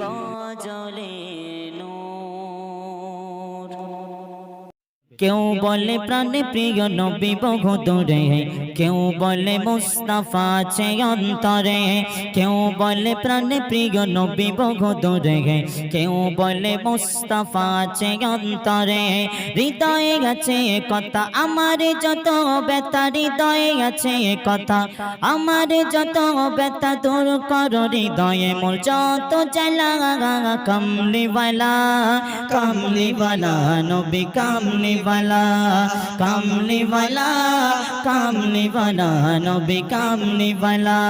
গজলে কেউ বলে, প্রাণে প্রিয় নবী বহুদূরে কেউ বলে, মুস্তাফা আছে অন্তরে। কেউ বলে, প্রাণে প্রিয় নবী বহুদূরে কেউ বলে, মুস্তাফা আছে অন্তরে। হৃদয়ে আছে কথা, আমার যত ব্যথা, হৃদয়ে আছে কথা, আমার যত ব্যথা দূর কর হৃদয়ে। মোর যত জ্বালা, কমলিওয়ালা কমলিওয়ালা, নবী কামলিওয়ালা কামলিওয়ালা কামলিওয়ালা, নবী কামলিওয়ালা।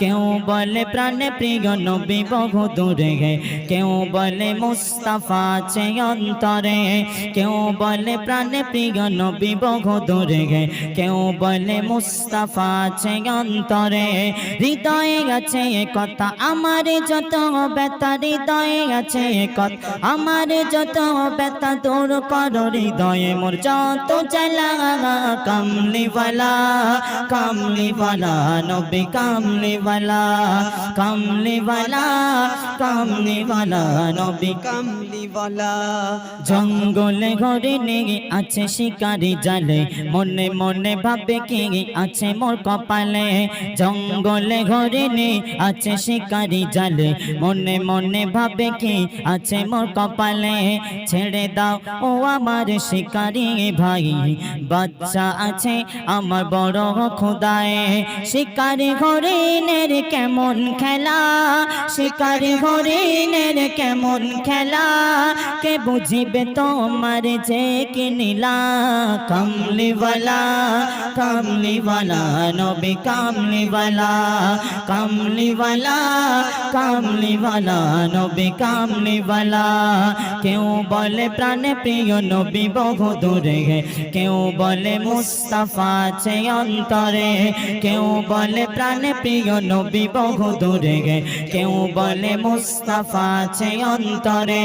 কেউ বলে প্রাণে প্রিয় নবী বহু দূরে, কেউ বলে মুস্তাফা আছে অন্তরে। কেউ বলে প্রাণে প্রিয় নবী বহু দূরে, কেউ বলে মুস্তাফা আছে অন্তরে। হৃদয়ে এ কথা, আমার যত ব্যথা, হৃদয়ে এ কথা, আমার যত ব্যথা দূর কর হৃদয়ে। মোর যত জ্বালা কামলিওয়ালা কামলিওয়ালা নবী কামলিওয়ালা কামলিওয়ালা কামলিওয়ালা নবী কামলিওয়ালা জঙ্গলে ঘরে নেগে আছে শিকারি জালে মনে মনে ভাবে কি আছে মোর কপালে জঙ্গলে ঘরে নে আছে শিকারি জালে মনে মনে ভাবে কি আছে মোর কপালে ছেড়ে দাও ও আমার শিকারি ভাই। বাচ্চা আছে আমার বড় খোদায়। শিকারি হরিণের কেমন খেলা? শিকারি হরিণের কেমন খেলা? কে বুঝিবে তোমার যে কিনিলা কমলিওয়ালা কমলিওয়ালা, নবী কমলিওয়ালা কমলিওয়ালা কমলিওয়ালা, নবী কমলিওয়ালা। কেউ বলে প্রাণে প্রিয় নবী দূরে কেউ বলে মুস্তাফা আছে অন্তরে। কেউ বলে প্রাণে প্রিয় নবী বহু দূরে কেউ বলে মুস্তাফা আছে অন্তরে।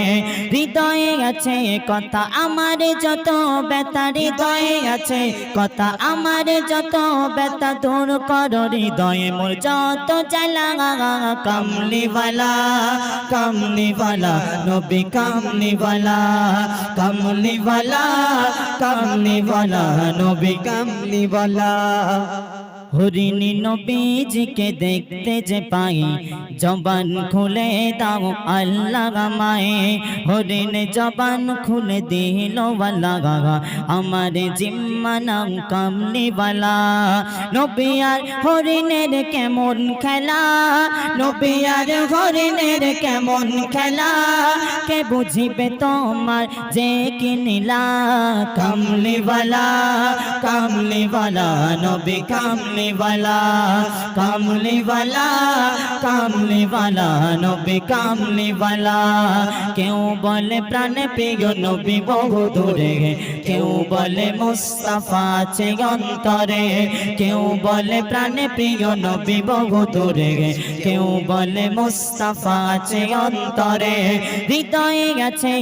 হৃদয়ে আছে কথা আমার যত ব্যথা, হৃদয়ে আছে কথা আমার যত ব্যথা, দূর কর হৃদয়ে মোর যত জ্বালা। কামলিওয়ালা কামলিওয়ালা, নবী কামলিওয়ালা কামলিওয়ালা। কামলিওয়ালা নবী কামলিওয়ালা হরিণী নবীজিকে দেখতে যে পাই, জবান খুলে দাও আল্লাহ মায়ে হরিণ জবান খুলে দিল আমার জিম্মা নাম কামলিওয়ালা। নবী আর হরিণের কেমন খেলা? নবী আর হরিণের কেমন খেলা? কে বুঝিবে তোমার যে কিনিলা কামলিওয়ালা কামলিওয়ালা নবী কামলিওয়ালা কামলিওয়ালা কামলিওয়ালা নবী কামলিওয়ালা কেউ বলে প্রাণে প্রিয় নবী বহু দূরে, কেউ বলে মুস্তাফা আছে অন্তরে, কেউ বলে প্রাণে প্রিয় নবী বহু দূরে, কেউ বলে মুস্তাফা আছে অন্তরে। হৃদয়ে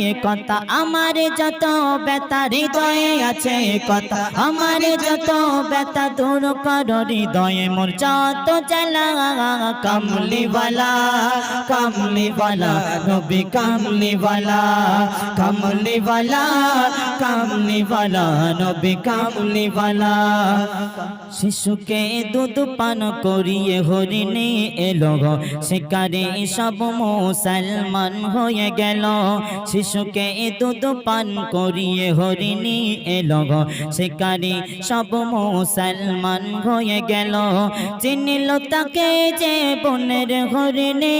এ কথা আমার যত ব্যথা, হৃদয়ে আছে কথা আমার যত ব্যথা দূর কর হৃদয়ে মোর যত জ্বালা। কামলিওয়ালা কামলিওয়ালা নবী কামলিওয়ালা কামলিওয়ালা শিশুকে দুধ পান করিয়ে হরিণে এলো শিকারে সব মুসলমান হয়ে গেল। শিশুকে দুধ পান করিয়ে হরিণী এলো শিকারে সব মুসলমান হয়ে গেল। চিনিল তাকে যে বনের হরিণে,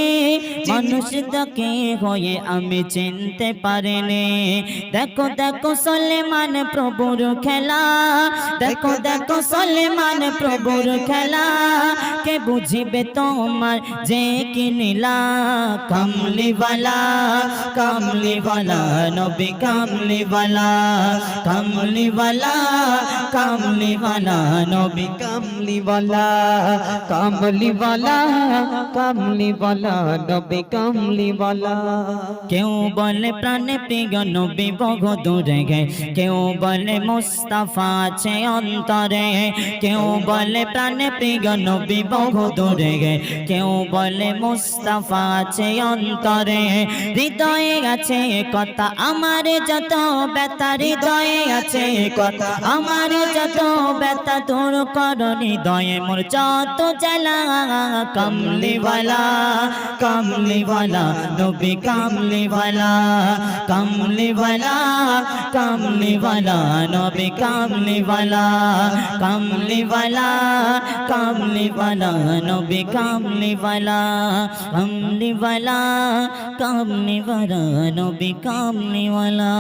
মানুষ তাকে হয়ে আমি চিনতে পারিনি। দেখো দেখো সলেমান প্রভুর খেলা। দেখো দেখো, সলেমান প্রভুর খেলা। কে বুঝিবে তোমার যে কিনিলা কামলিওয়ালা কামলিওয়ালা, নবী কামলিওয়ালা। কামলিওয়ালা কামলিওয়ালা, নবী কামলিওয়ালা। কামলিওয়ালা কামলিওয়ালা, নবী কামলিওয়ালা। কেউ বলে প্রাণে প্রিয় নবী, বহু দূরে গে কেউ বলে মুস্তাফা আছে অন্তরে, কেউ বলে প্রাণে প্রিয় নবী বহু দূরে, কেউ বলে মুস্তাফা আছে অন্তরে। হৃদয়ে আছে কথা, আমার যত ব্যথা, হৃদয়ে আছে কথা, আমার যত ব্যথা তোর কর, হৃদয়ে মোর যত জ্বালা, কামলিওয়ালা কামলিওয়ালা, নবী কামলিওয়ালা কামলিওয়ালা। কামলিওয়ালা নবী কামলিওয়ালা কামলিওয়ালা কামলিওয়ালা নবী কামলিওয়ালা কামলিওয়ালা কামলিওয়ালা নবী কামলিওয়ালা।